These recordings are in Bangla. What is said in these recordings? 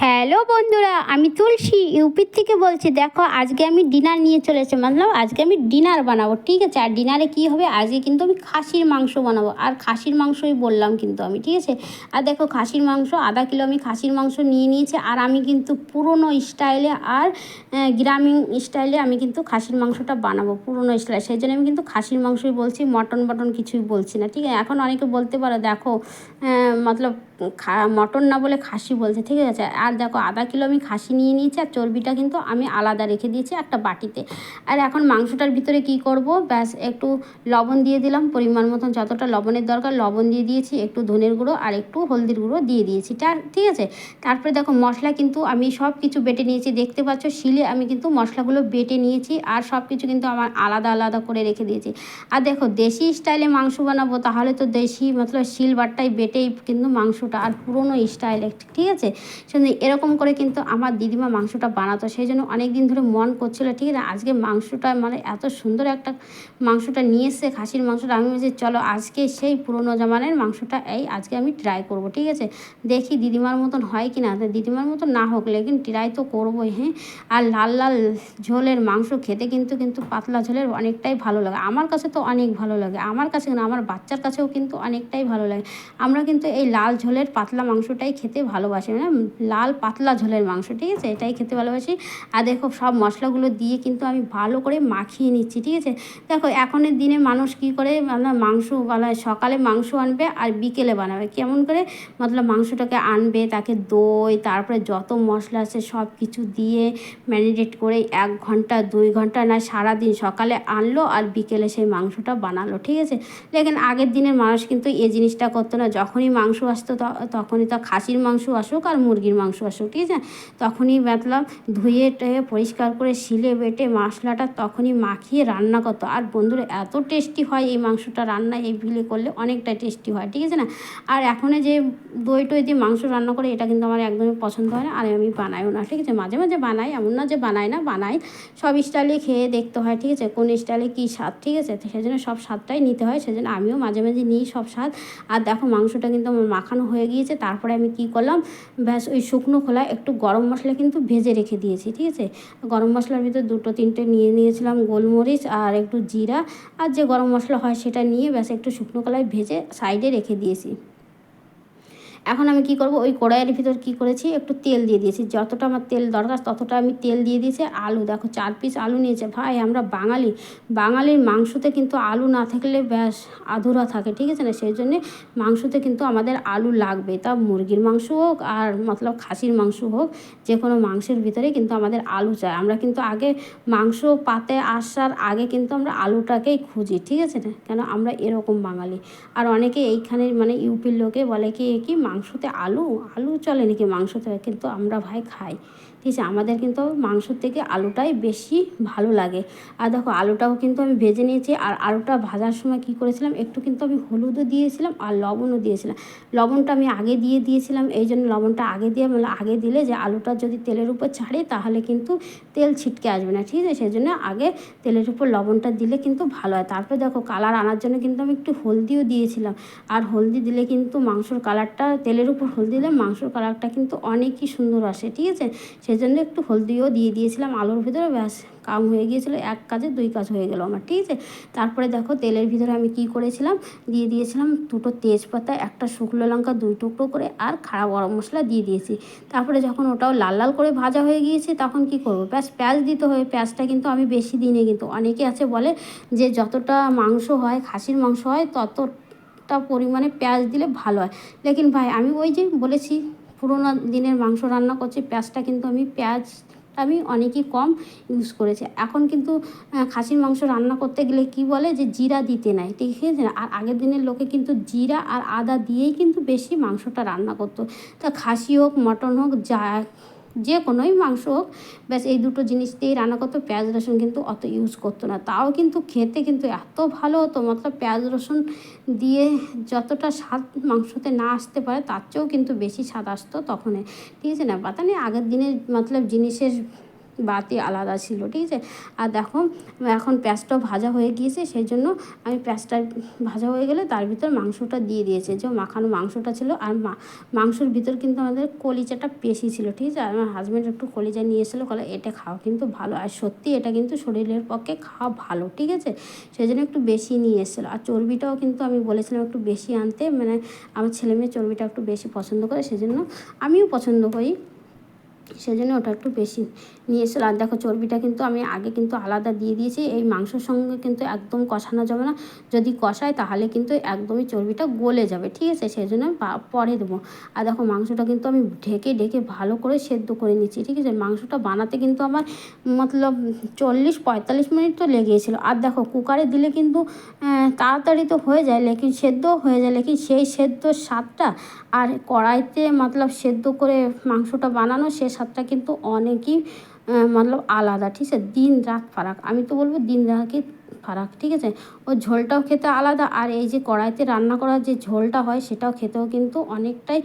হ্যালো বন্ধুরা, আমি তুলসী ইউপির থেকে বলছি, দেখো আজকে আমি ডিনার নিয়ে চলে এসেছি মতলব আজকে আমি ডিনার বানাবো, ঠিক আছে? আর ডিনারে কী হবে? আজকে কিন্তু আমি খাসির মাংস বানাবো, আর খাসির মাংসই বললাম কিন্তু আমি, ঠিক আছে? আর দেখো খাসির মাংস, আধা কিলো আমি খাসির মাংস নিয়ে নিয়েছি, আর আমি কিন্তু পুরনো স্টাইলে আর গ্রামীণ স্টাইলে আমি কিন্তু খাসির মাংসটা বানাবো, পুরনো স্টাইলে। সেই জন্য আমি কিন্তু খাসির মাংসই বলছি মটন বটন কিছুই বলছি না, ঠিক আছে? এখন অনেকে বলতে পারো, দেখো মতলব খা, মটন না বলে খাসি বলছে, ঠিক আছে? আর দেখো, আধা কিলো আমি খাসি নিয়ে নিয়েছি, আর চর্বিটা কিন্তু আমি আলাদা রেখে দিয়েছি একটা বাটিতে। আর এখন মাংসটার ভিতরে কি করব? ব্যাস, একটু লবণ দিয়ে দিলাম, পরিমাণ মতন যতটা লবণের দরকার, লবণ দিয়ে দিয়েছি, একটু ধনের গুঁড়ো আর একটু হলদির গুঁড়ো দিয়ে দিয়েছি। তার, ঠিক আছে? তারপরে দেখো, মশলা কিন্তু আমি সব কিছু বেটে নিয়েছি, দেখতে পাচ্ছ, শিলে আমি কিন্তু মশলাগুলো বেটে নিয়েছি, আর সব কিছু কিন্তু আমার আলাদা আলাদা করে রেখে দিয়েছি। আর দেখো, দেশি স্টাইলে মাংস বানাবো, তাহলে তো দেশি, মতলব শিল বাট্টায় বেটেই কিন্তু মাংসটা আর পুরনো স্টাইলে ঠিক আছে? শুধু এরকম করে কিন্তু আমার দিদিমা মাংসটা বানাতো। সেই জন্য অনেক দিন ধরে মন করছিল, ঠিক আছে? আজকে মাংসটা মানে এত সুন্দর একটা মাংসটা নিয়ে এসছে, খাসির মাংসটা। আমি বলছি, চলো আজকে সেই পুরনো জামানের মাংসটা এই আজকে আমি ট্রাই করব, ঠিক আছে? দেখি দিদিমার মতন হয় কি না দিদিমার মতন না হোক, লেকিন ট্রাই তো করবোই হ্যাঁ? আর লাল লাল ঝোলের মাংস খেতে কিন্তু কিন্তু পাতলা ঝোলের অনেকটাই ভালো লাগে। আমার কাছে তো অনেক ভালো লাগে। আমার কাছে আমার বাচ্চার কাছেও কিন্তু অনেকটাই ভালো লাগে। আমরা কিন্তু এই লাল ঝোলের পাতলা মাংসটাই খেতে ভালোবাসি মানে লাল পাতলা ঝোলের মাংস, ঠিক আছে? এটাই খেতে ভালোবাসি। আর দেখো, সব মশলাগুলো দিয়ে কিন্তু আমি ভালো করে মাখিয়ে নিচ্ছি, ঠিক আছে? দেখো, এখনের দিনে মানুষ কি করে? মানে মাংস বানায়, সকালে মাংস আনবে আর বিকেলে বানাবে। কেমন করে? মতলব মাংসটাকে আনবে, তাকে দই, তারপরে যত মশলা আছে সব কিছু দিয়ে ম্যারিনেট করে এক ঘণ্টা, দুই ঘণ্টা না, সারাদিন সকালে আনলো আর বিকেলে সেই মাংসটা বানালো, ঠিক আছে? লেকিন আগের দিনের মানুষ কিন্তু এই জিনিসটা করতো না। যখনই মাংস আসতো তখনই তো খাসির মাংস আসুক আর মুরগির মাংস আসুক, ঠিক আছে? তখনই মতলব ধুয়ে টুয়ে পরিষ্কার করে শিলে বেটে মশলাটা তখনই মাখিয়ে রান্না করতো। আর বন্ধুরা, এত টেস্টি হয় এই মাংসটা রান্না, এই বিলে করলে অনেকটা টেস্টি হয়, ঠিক আছে না? আর এখন যে দই টই দিয়ে মাংস রান্না করে, এটা কিন্তু আমার একদমই পছন্দ হয় না, আর আমি বানাইও না, ঠিক আছে? মাঝে মাঝে বানাই, এমন না যে বানাই না, বানাই। সব স্টাইলে খেয়ে দেখতে হয়, ঠিক আছে? কোন স্টাইলে কী স্বাদ, ঠিক আছে? সেজন্য সব স্বাদটাই নিতে হয়, সেজন্য আমিও মাঝে মাঝে নিই সব স্বাদ। আর দেখো মাংসটা কিন্তু আমার মাখানো হয়ে গিয়েছে, তারপরে আমি কি করলাম, ব্যাস ওই শুকনো খোলায় একটু গরম মশলা কিন্তু ভেজে রেখে দিয়েছি, ঠিক আছে? গরম মশলার ভিতরে দুটো তিনটে নিয়ে নিয়েছিলাম গোলমরিচ আর একটু জিরা, আর যে গরম মশলা হয় সেটা নিয়ে ব্যাস একটু শুকনো কলায় ভেজে সাইডে রেখে দিয়েছি। এখন আমি কি করব? ওই কড়াইয়ের ভিতর কি করেছি? একটু তেল দিয়ে দিয়েছি। যতটা আমার তেল দরকার, ততটা আমি তেল দিয়ে দিয়েছি। আলু, দেখো চার পিস আলু নিয়েছে। ভাই, আমরা বাঙালি। বাঙালির মাংসতে কিন্তু আলু না থাকলে ব্যাস আধুরা থাকে, ঠিক আছে না? সেই জন্যে মাংসতে কিন্তু আমাদের আলু লাগবে তা মুরগির মাংস হোক আর মতলব খাসির মাংস হোক যে কোনো মাংসের ভিতরে কিন্তু আমাদের আলু চাই আমরা কিন্তু আগে মাংস পাতে আসার আগে কিন্তু আমরা আলুটাকেই খুঁজি, ঠিক আছে না? কেন? আমরা এরকম বাঙালি। আর অনেকে এইখানে মানে ইউপির লোকে বলে কি কি মাংসতে আলু আলু চলে নাকি মাংসতে কিন্তু আমরা ভাই খাই। ঠিক আছে আমাদের কিন্তু মাংসর থেকে আলুটাই বেশি ভালো লাগে। আর দেখো, আলুটাও কিন্তু আমি ভেজে নিয়েছি। আর আলুটা ভাজার সময় কি করেছিলাম, একটু কিন্তু আমি হলুদও দিয়েছিলাম আর লবণও দিয়েছিলাম। লবণটা আমি আগে দিয়ে দিয়েছিলাম, এই জন্য লবণটা আগে দিয়ে মানে আগে দিলে যে আলুটা যদি তেলের উপর ছাড়ে, তাহলে কিন্তু তেল ছিটকে আসবে না, ঠিক আছে? সেই জন্য আগে তেলের উপর লবণটা দিলে কিন্তু ভালো হয়। তারপরে দেখো, কালার আনার জন্য কিন্তু আমি একটু হলদিও দিয়েছিলাম। আর হলদি দিলে কিন্তু মাংসর কালারটা, তেলের উপর হলদি দিলে মাংসর কালারটা কিন্তু অনেকই সুন্দর আসে, ঠিক আছে? সেই জন্য একটু হলদিও দিয়ে দিয়েছিলাম আলুর ভিতরে, ব্যাস কাম হয়ে গিয়েছিল, এক কাজে দুই কাজ হয়ে গেল আমার, ঠিক আছে? তারপরে দেখো তেলের ভিতরে আমি কি করেছিলাম? দিয়ে দিয়েছিলাম দুটো তেজপাতা, একটা শুকনো লঙ্কা দুই টুকরো করে আর খাড়া গরম মশলা দিয়ে দিয়েছি। তারপরে যখন ওটাও লাল লাল করে ভাজা হয়ে গিয়েছে, তখন কি করব? ব্যাস পেঁয়াজ দিতে হবে, পেঁয়াজটা কিন্তু আমি বেশি দিই না কিন্তু অনেকে আছে বলে যে যতটা মাংস হয়, খাসির মাংস হয়, ততটা পরিমাণে পেঁয়াজ দিলে ভালো হয়। লেকিন ভাই আমি ওই যে বলেছি পুরোনো দিনের মাংস রান্না করছি, পেঁয়াজটা কিন্তু আমি পেঁয়াজ আমি অনেকই কম ইউজ করেছি। এখন কিন্তু খাসির মাংস রান্না করতে গেলে কি বলে যে জিরা দিতে নাই, ঠিক আছে? আর আগের দিনের লোকে কিন্তু জিরা আর আদা দিয়েই কিন্তু বেশি মাংসটা রান্না করতো। তা খাসি হোক, মটন হোক, যা যে কোনোই মাংস হোক, ব্যাস এই দুটো জিনিস দিয়েই রান্না করতো। পেঁয়াজ, রসুন কিন্তু অত ইউজ করতো না। তাও কিন্তু খেতে কিন্তু এত ভালো হতো মতলব পেঁয়াজ, রসুন দিয়ে যতটা স্বাদ মাংসতে না আসতে পারে, তার চেয়েও কিন্তু বেশি স্বাদ আসতো তখনই ঠিক আছে না? পাতা নেই আগের দিনের, মতলব জিনিসের বাতি আলাদা ছিল, ঠিক আছে? আর দেখো, এখন পেঁয়াজটাও ভাজা হয়ে গিয়েছে, সেই জন্য আমি পেঁয়াজটা ভাজা হয়ে গেলে তার ভিতর মাংসটা দিয়ে দিয়েছে। যে মাখানো মাংসটা ছিল, আর মাংসর ভিতর কিন্তু আমাদের কলিজাটা পেশি ছিল, ঠিক আছে? আর আমার হাজব্যান্ড একটু কলিজা নিয়ে এসেছিল, বলে এটা খাওয়া কিন্তু ভালো, আর সত্যি এটা কিন্তু শরীরের পক্ষে খাওয়া ভালো, ঠিক আছে? সেই জন্য একটু বেশি নিয়ে এসেছিল। আর চর্বিটাও কিন্তু আমি বলেছিলাম একটু বেশি আনতে মানে আমার ছেলে মেয়ে চর্বিটা একটু বেশি পছন্দ করে সেজন্য আমিও পছন্দ করি। সেজন্য ওটা একটু বেশি নিয়ে এসে আর দেখো চর্বিটা কিন্তু আমি আগে কিন্তু আলাদা দিয়ে দিয়েছি, এই মাংসর সঙ্গে কিন্তু একদম কষানো যাবে না। যদি কষায় তাহলে কিন্তু একদমই চর্বিটা গলে যাবে, ঠিক আছে? সেই জন্য পরে দেবো। আর দেখো মাংসটা কিন্তু আমি ঢেকে ঢেকে ভালো করে সেদ্ধ করে নিচ্ছি, ঠিক আছে? মাংসটা বানাতে কিন্তু আমার মতলব চল্লিশ পঁয়তাল্লিশ মিনিট তো লেগেছিলো। আর দেখো কুকারে দিলে কিন্তু তাড়াতাড়ি তো হয়ে যায়, লেকিন সেদ্ধ হয়ে যায়, লেকিন সেই সেদ্ধ স্বাদটা আর কড়াইতে মতলব সেদ্ধ করে মাংসটা বানানো সে স্বাদটা কিন্তু অনেকই মতলব আলাদা, ঠিক আছে? দিন রাত ফারাক। আমি তো বলব দিন রাতই ফারাক, ঠিক আছে? ওই ঝোলটাও খেতে আলাদা আর এই যে কড়াইতে রান্না করার যে ঝোলটা হয় সেটাও খেতেও কিন্তু অনেকটাই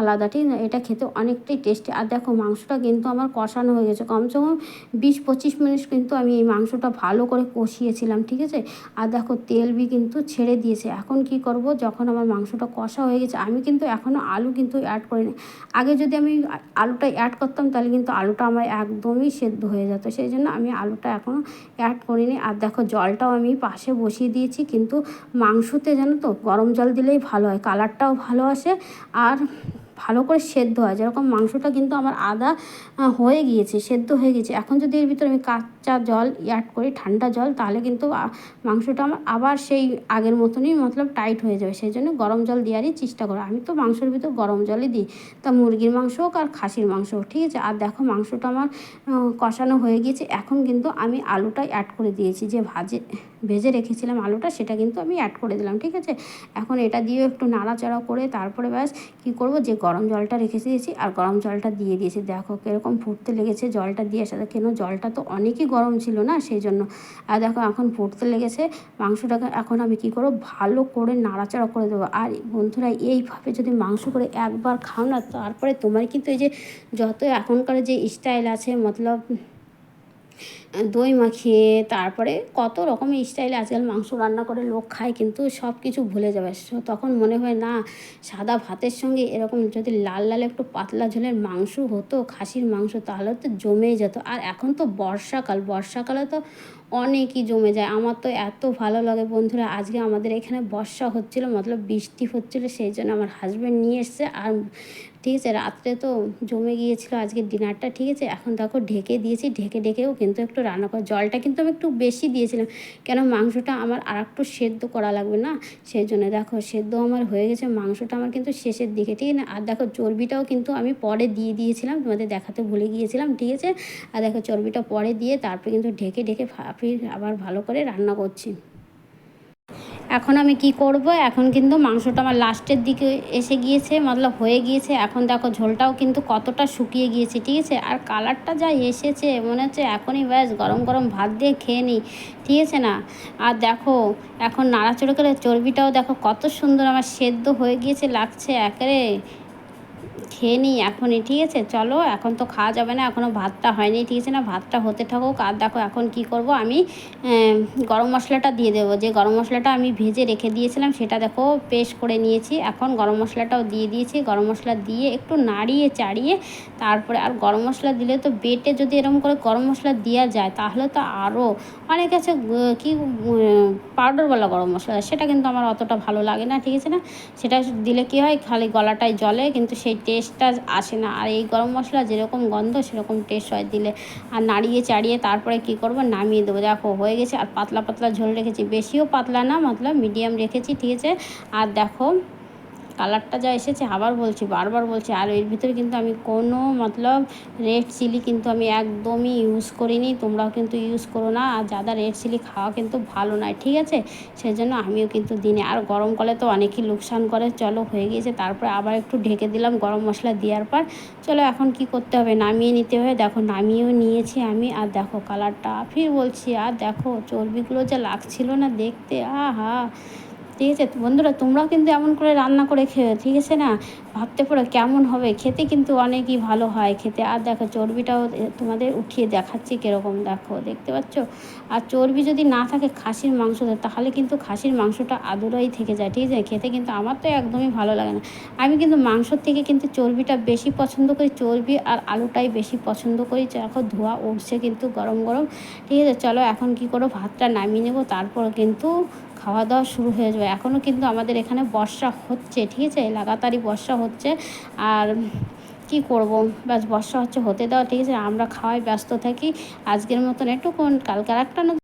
আলাদা, ঠিক না এটা খেতে অনেকটাই টেস্টি। আর দেখো মাংসটা কিন্তু আমার কষানো হয়ে গেছে। কমসে কম বিশ পঁচিশ মিনিট কিন্তু আমি এই মাংসটা ভালো করে কষিয়েছিলাম, ঠিক আছে? আর দেখো তেল বি কিন্তু ছেড়ে দিয়েছে। এখন কি করব? যখন আমার মাংসটা কষা হয়ে গেছে, আমি কিন্তু এখনও আলু কিন্তু অ্যাড করিনি। আগে যদি আমি আলুটা অ্যাড করতাম, তাহলে কিন্তু আলুটা আমার একদমই সেদ্ধ হয়ে যেত। সেই জন্য আমি আলুটা এখনও অ্যাড করিনি। আর দেখো জলটাও আমি পাশে বসিয়ে দিয়েছি, কিন্তু মাংসতে জানো তো গরম জল দিলেই ভালো হয় কালারটাও ভালো আসে, আর ভালো করে সেদ্ধ হয়। যেরকম মাংসটা কিন্তু আমার আদা হয়ে গিয়েছে, সেদ্ধ হয়ে গেছে এখন যদি এর ভিতরে আমি কাঁচা জল অ্যাড করি, ঠান্ডা জল, তাহলে কিন্তু মাংসটা আমার আবার সেই আগের মতনই মতলব টাইট হয়ে যাবে। সেই জন্য গরম জল দেওয়ারই চেষ্টা করো। আমি তো মাংসের ভিতর গরম জলই দিই। তা মুরগির মাংস হোক আর খাসির মাংস হোক, ঠিক আছে? আর দেখো মাংসটা আমার কষানো হয়ে গিয়েছে। এখন কিন্তু আমি আলুটা অ্যাড করে দিয়েছি। যে ভাজে, ভেজে রেখেছিলাম আলুটা, সেটা কিন্তু আমি অ্যাড করে দিলাম, ঠিক আছে? এখন এটা দিয়েও একটু নাড়াচাড়া করে তারপরে ব্যাস কী করব? যে গরম জলটা রেখে দিয়েছি, আর গরম জলটা দিয়ে দিয়েছি। দেখো কীরকম ফুটতে লেগেছে জলটা দিয়ে সাথে। কেন জলটা তো অনেকই গরম ছিল না সেই জন্য। আর দেখো এখন ফুটতে লেগেছে, মাংসটাকে এখন আমি কী করব? ভালো করে নাড়াচাড়া করে দেবো। আর বন্ধুরা, এইভাবে যদি মাংস করে একবার খাও না, তারপরে তোমার কিন্তু এই যে যত এখনকার যে স্টাইল আছে, মতলব দই মাখিয়ে, তারপরে কত রকমের স্টাইলে আজকাল মাংস রান্না করে লোক খায়, কিন্তু সব কিছু ভুলে যাবে। তখন মনে হয়, না, সাদা ভাতের সঙ্গে এরকম যদি লাল লাল একটু পাতলা ঝোলের মাংস হতো, খাসির মাংস, তাহলে তো জমেই যেত। আর এখন তো বর্ষাকাল, বর্ষাকালে তো অনেকই জমে যায়। আমার তো এত ভালো লাগে বন্ধুরা, আজকে আমাদের এখানে বর্ষা হচ্ছিল, মতলব বৃষ্টি হচ্ছিল, সেই জন্য আমার হাজব্যান্ড নিয়ে এসছে। আর ঠিক আছে, রাত্রে তো জমে গিয়েছিল আজকে ডিনারটা ঠিক আছে? এখন দেখো, ঢেকে দিয়েছি। ঢেকে, ঢেকেও কিন্তু একটু রান্না করা জলটা কিন্তু আমি একটু বেশি দিয়েছিলাম। কেন মাংসটা আমার আর একটু সেদ্ধ করা লাগবে না? সেই জন্য দেখো, সেদ্ধ আমার হয়ে গেছে, মাংসটা আমার কিন্তু শেষের দিকে, ঠিক আছে? আর দেখো, চর্বিটাও কিন্তু আমি পরে দিয়ে দিয়েছিলাম, তোমাদের দেখাতে ভুলে গিয়েছিলাম, ঠিক আছে? আর দেখো, চর্বিটা পরে দিয়ে তারপরে কিন্তু ঢেকে ঢেকে আবার ভালো করে রান্না করছি। এখন আমি কি করব? এখন কিন্তু মাংসটা আমার লাস্টের দিকে এসে গিয়েছে, মতলব হয়ে গিয়েছে। এখন দেখো ঝোলটাও কিন্তু কতটা শুকিয়ে গিয়েছে, ঠিক আছে? আর কালারটা যা এসেছে, মনে হচ্ছে এখনই ব্যাস গরম গরম ভাত দিয়ে খেয়ে নিই, ঠিক আছে না? আর দেখো, এখন নাড়াচড়ে করে চর্বিটাও দেখো কত সুন্দর আমার সেদ্ধ হয়ে গিয়েছে, লাগছে একেবারে খেয়ে নিই, এখনই, ঠিক আছে? চলো, এখন তো খাওয়া যাবে না, এখনও ভাতটা হয়নি, ঠিক আছে না? ভাতটা হতে থাকুক, আর দেখো এখন কি করব, আমি গরম মশলাটা দিয়ে দেবো। যে গরম মশলাটা আমি ভেজে রেখে দিয়েছিলাম, সেটা দেখো পেস্ট করে নিয়েছি। এখন গরম মশলাটাও দিয়ে দিয়েছি। গরম মশলা দিয়ে একটু নাড়িয়ে চাড়িয়ে, তারপরে আর গরম মশলা দিলে তো বেটে যদি এরকম করে গরম মশলা দেওয়া যায়, তাহলে তো আরও অনেক আছে কি পাউডারওয়ালা গরম মশলা, সেটা কিন্তু আমার অতটা ভালো লাগে না, ঠিক আছে না? সেটা দিলে কি হয়, খালি গলাটায় জলে কিন্তু সেই টেস্টটা আসে না। আর এই গরম মশলা যেরকম গন্ধ, সেরকম টেস্ট হয় দিলে। আর নাড়িয়ে চাড়িয়ে তারপরে কি করব? নামিয়ে দেবো। দেখো, হয়ে গেছে। আর পাতলা পাতলা ঝোল রেখেছি। বেশিও পাতলা না, মতলব মিডিয়াম রেখেছি, ঠিক আছে? আর দেখো কালারটা যা এসেছে, আবার বলছি, বারবার বলছি, আর এর ভিতরে কিন্তু আমি কোনো মতলব রেড চিলি কিন্তু আমি একদমই ইউজ করিনি, তোমরাও কিন্তু ইউজ করো না, আর যাদা রেড চিলি খাওয়া কিন্তু ভালো নয়, ঠিক আছে? সেজন্য আমিও কিন্তু দিনে, আর গরমকালে তো অনেকই লোকসান করে, চলো হয়ে গিয়েছে, তারপরে আবার একটু ঢেকে দিলাম গরম মশলা দেওয়ার পর, চলো এখন কি করতে হবে, নামিয়ে নিতে হবে, দেখো নামিয়েও নিয়েছি আমি, আর দেখো কালারটা, ফির বলছি, আর দেখো চর্বিগুলো যা লাগছিল না দেখতে, আহা! ঠিক আছে? বন্ধুরা, তোমরাও কিন্তু এমন করে রান্না করে খেও, ঠিক আছে না? ভাবতে পারো কেমন হবে। খেতে কিন্তু অনেকই ভালো হয়। খেতে, আর দেখো, চর্বিটাও তোমাদের উঠিয়ে দেখাচ্ছি কীরকম। দেখো, দেখতে পাচ্ছ? আর চর্বি যদি না থাকে খাসির মাংসতে, তাহলে কিন্তু খাসির মাংসটা আদুরাই থেকে যায়, ঠিক আছে? খেতে কিন্তু আমার তো একদমই ভালো লাগে না। আমি কিন্তু মাংসর থেকে কিন্তু চর্বিটা বেশি পছন্দ করি। চর্বি আর আলুটাই বেশি পছন্দ করি। এখন ধোয়া উঠছে কিন্তু গরম গরম, ঠিক আছে? চলো, এখন কি করো? ভাতটা নামিয়ে নেব। তারপর কিন্তু খাওয়া দাওয়া শুরু হয়ে যাবে। এখনও কিন্তু আমাদের এখানে বর্ষা হচ্ছে, ঠিক আছে? লাগাতারই বর্ষা হচ্ছে। আর কি করব? ব্যাস, বর্ষা হচ্ছে, হতে দেওয়া, ঠিক আছে? আমরা খাওয়াই ব্যস্ত থাকি। আজকের মতন একটু কালকে আর একটা